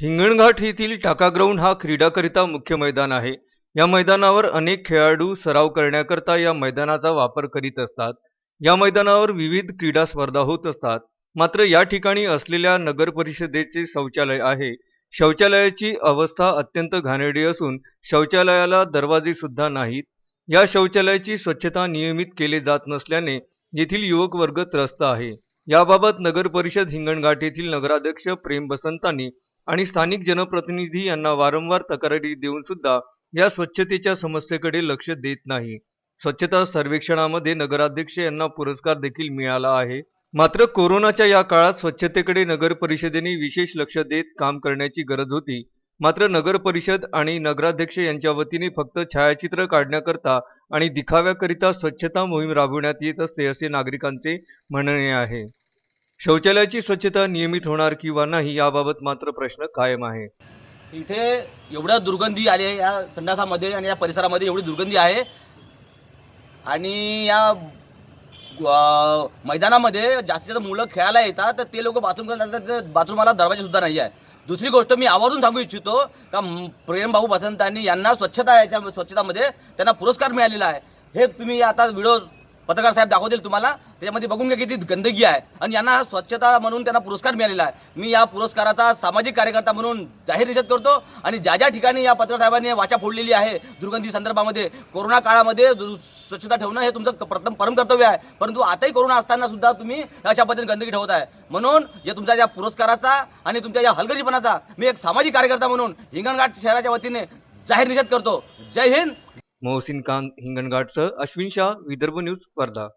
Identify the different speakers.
Speaker 1: हिंगणघाट येथील टाका ग्राउंड हा क्रीडाकरिता मुख्य मैदान आहे. या मैदानावर अनेक खेळाडू सराव करण्याकरता या मैदानाचा वापर करीत असतात. या मैदानावर विविध क्रीडा स्पर्धा होत असतात. मात्र या ठिकाणी असलेल्या नगर परिषदेचे शौचालय आहे. शौचालयाची अवस्था अत्यंत घाणेरडी असून शौचालयाला दरवाजे सुद्धा नाहीत. या शौचालयाची स्वच्छता नियमित केले जात नसल्याने येथील युवक वर्ग त्रस्त आहे. याबाबत नगर परिषद हिंगणघाट येथील नगराध्यक्ष प्रेम बसंतांनी आणि स्थानिक जनप्रतिनिधी यांना वारंवार तक्रारी देऊन सुद्धा या स्वच्छतेच्या समस्येकडे लक्ष देत नाही. स्वच्छता सर्वेक्षणामध्ये नगराध्यक्ष यांना पुरस्कार देखील मिळाला आहे. मात्र कोरोनाच्या या काळात स्वच्छतेकडे नगर परिषदेने विशेष लक्ष देत काम करण्याची गरज होती. मात्र नगर परिषद आणि नगराध्यक्ष यांच्या वतीने फक्त छायाचित्र काढण्याकरता आणि दिखाव्याकरिता स्वच्छता मोहीम राबविण्यात येत असते असे नागरिकांचे म्हणणे आहे. शौचालयाची स्वच्छता नियमित होणार किंवा नाही याबाबत मात्र प्रश्न कायम आहे.
Speaker 2: इथे एवढं दुर्गंधी आली आहे या संडासामध्ये आणि या परिसरामध्ये एवढी दुर्गंधी आहे. आणि या मैदानामध्ये जास्तीत जास्त मुलं खेळायला येतात तर ते लोक बाथरूम करतात तर बाथरूमाला दरवाजा सुद्धा नाही आहे. दुसरी गोष्ट मी आवर्जून सांगू इच्छितो का प्रेमभाऊ प्रेम भाऊ बसंतांनी यांना स्वच्छता याच्या स्वच्छतामध्ये त्यांना पुरस्कार मिळालेला आहे. हे तुम्ही आता व्हिडिओ पत्रकार साहेब दाखवतील तुम्हाला. त्याच्यामध्ये बघून घ्या किती गंदगी आहे. आणि यांना स्वच्छता म्हणून त्यांना पुरस्कार मिळालेला आहे. मी या पुरस्काराचा सामाजिक कार्यकर्ता म्हणून जाहीर निषेध करतो. आणि ज्या ज्या ठिकाणी या पत्रकार साहेबांनी वाचा फोडलेली आहे दुर्गंधी संदर्भामध्ये कोरोना काळामध्ये स्वच्छता ठेवणं हे तुमचं प्रथम परम कर्तव्य आहे. परंतु आताही कोरोना असताना सुद्धा तुम्ही अशा पद्धतीने गंदगी ठेवत आहे. म्हणून या तुमच्या या पुरस्काराचा आणि तुमच्या या हलगर्जीपणाचा मी एक सामाजिक कार्यकर्ता म्हणून हिंगणघाट शहराच्या वतीने जाहीर निषेध करतो. जय हिंद.
Speaker 1: मोहसिन खान हिंगणघाटसह अश्विन शाह विदर्भ न्यूज वर्धा.